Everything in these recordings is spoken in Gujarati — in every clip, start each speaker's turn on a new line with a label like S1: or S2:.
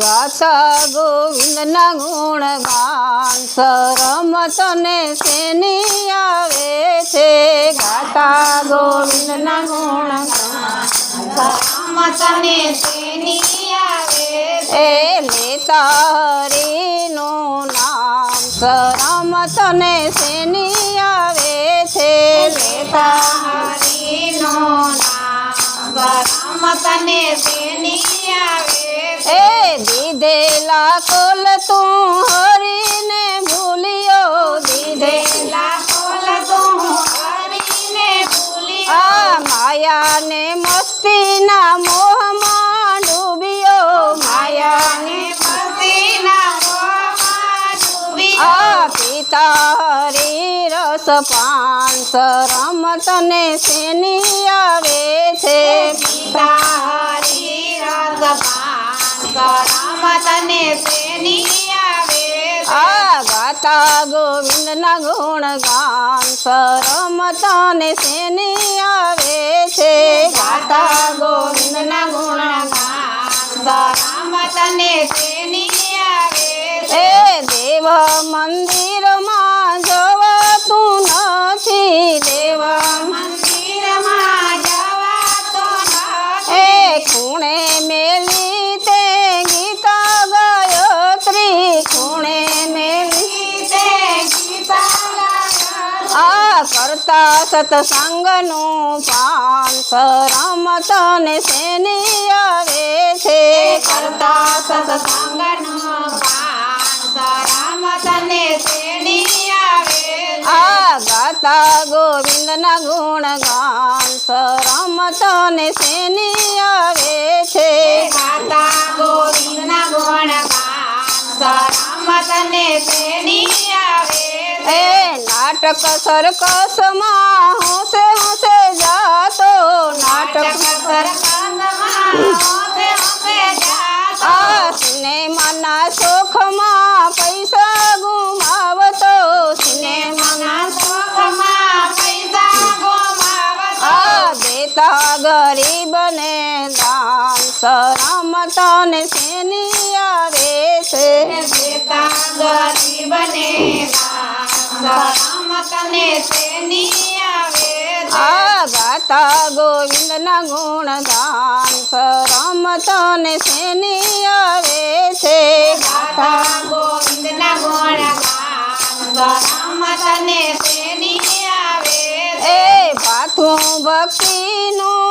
S1: ગાતા ગોવિંદના ગુણ ગાન સરમત ને શેની આવે છે. ગાતા ગોવિંદના ગુણ
S2: મતને સેની આવે
S1: એ લેતા હરીનું નામ સરમત ને શેની આવે છે. લેતા
S2: હરીનો નામ
S1: એ દીધેલા કોલ તું હરીને ભૂલ્યો દીધેલા
S2: કોલ તું હરીને ભૂલ્યો.
S1: આ માયાને મસ્તીના મોહમાં ડૂબ્યો.
S2: માયાને મતીના મોહમાં ડૂબ્યો.
S1: આ પિતા હરી રસ પાન રમત ને શેની આવે છે?
S2: તેની
S1: ગાતા ગોવિંદના ગુણ ગાન સરમત ને શેની આવે છે? ગાતા ગોવિંદના ગુણ
S2: કરમતને તેની આવે
S1: છે? દેવ મંદિરમાં ખૂણે મેલી તે ગીતા ગાયત્રી ખૂણે મેલી
S2: તે
S1: આ કરતા સત્સંગનું પાન સરમત ને શેની આવે છે.
S2: કરતા સત્સંગનો પાન આવે
S1: આ ગાતા ગોવિંદના ગુણ ગાન સરમત ને સેની આવે છે?
S2: ગાતા ગોવિંદના ગુણ ગાન કરમતને સેની આવે
S1: એ નાટક સરકસમાં હોશે હોશે જાતો નાટક આ દાન સરમત ને શેની આવે છે? ગાતા ગોવિંદ ના ગુણ ગાન સરમત ને શેની આવે છે? ગાતા
S2: ગોવિંદના ગુણ ગાન તને તેની આવે
S1: એ ભાથું ભક્તિનું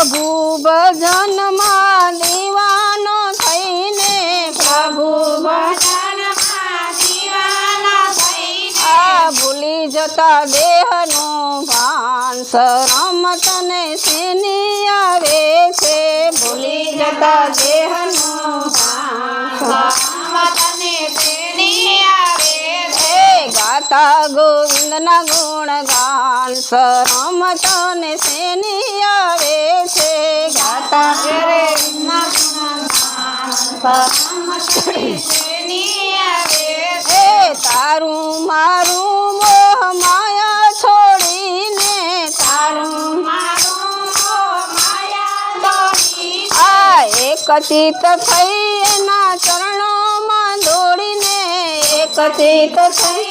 S1: પ્રભુ ભજનમાં દીવાનો થઈને પ્રભુ આ ભૂલી જતા દેહનું ભાન શરમ તને શેની આવે છે? ભૂલી જતા દેહનું ભાન
S2: તને તેની
S1: ગાતા ગુણ ગાન સરમત ને શેની આવે છે? ગાતા તારું મારું મોહ માયા છોડીને તારું આ એકચિત થઈ એના ચરણોમાં દોડીને એકચિત થઈ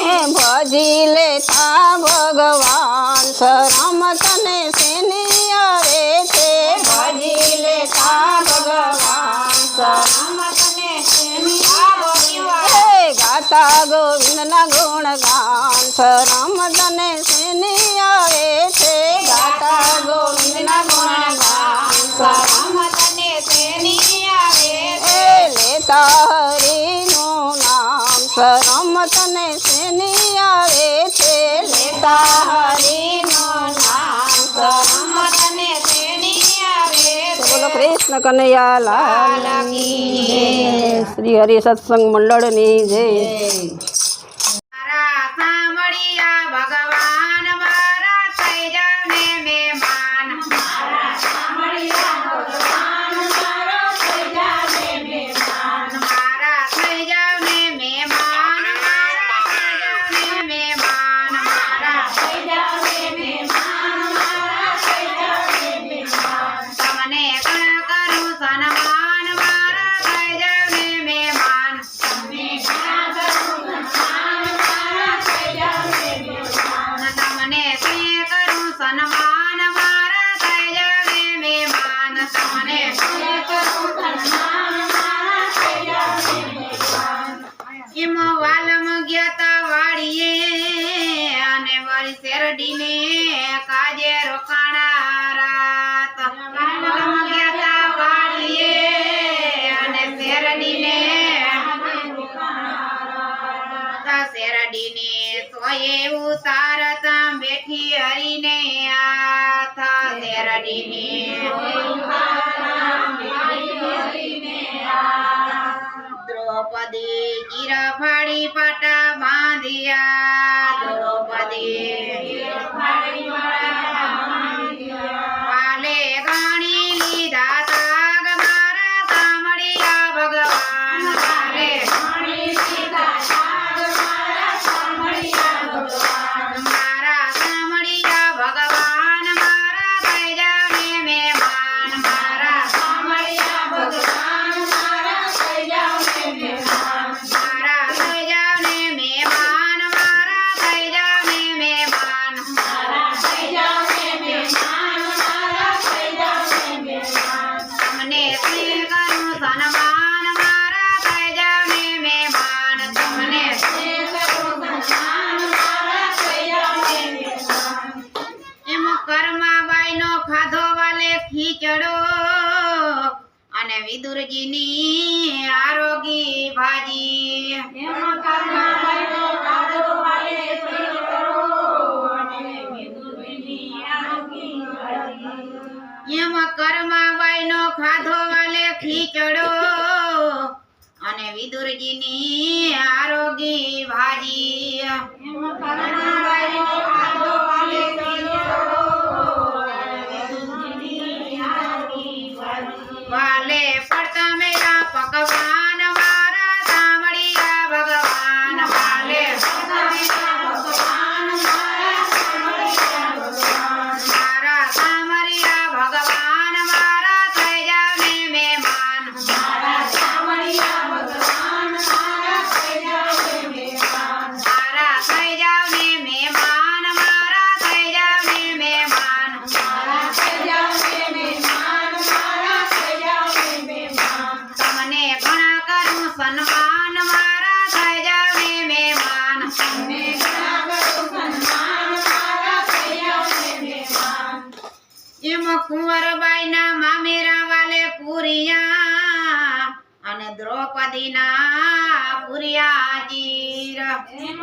S1: ભજી લેતા ભગવાન શરમ તને સેને આવે છે? ભજી લેતા ભગવાન શરમ ને શેની હે ગાતા ગોવિંદના ગુણ ગાન શરમ તને સેને આવે છે? ગાતા ગોવિંદના ગુણ ગાન સરમત લેતા હરીનું નામ શરમ તને શેની આવે છે? લેતા હરીનું નામ
S2: તને તેની આવે
S1: બોલો કૃષ્ણ કનૈયા લાલ. શ્રી હરિ સત્સંગ મંડળની જય.
S2: શેરડીને સોએ ઉતારતા બેઠી હરીને આથા. શેરડીને દ્રૌપદી ગીર ફાડી પાટા બાંધ્યા ખીચડો અને વિદુરજીની આરોગી ભાજી. એમ કર્માબાઈનો ખાધો વાલે ખીચડો. અને વિદુરજીની આરોગી ભાજી. વાલે મેરા સન્માન મારા થઈ જાવે ને મહેમાન એમ કુંવરબાઈના મામેરા વાલે પુરિયા અને દ્રૌપદીના પુરિયા ચીર એમ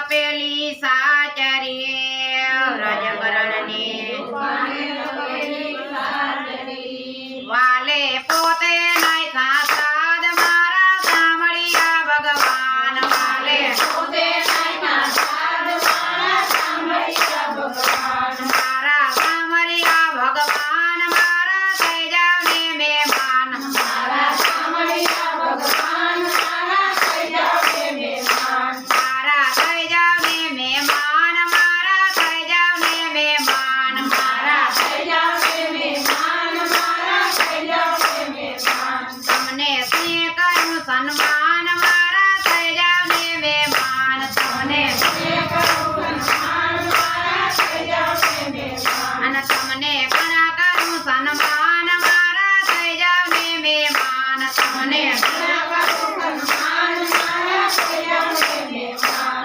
S2: feliz.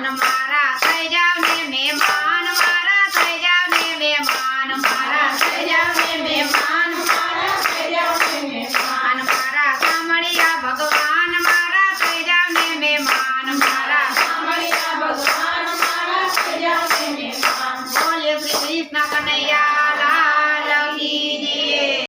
S2: Ana Mara.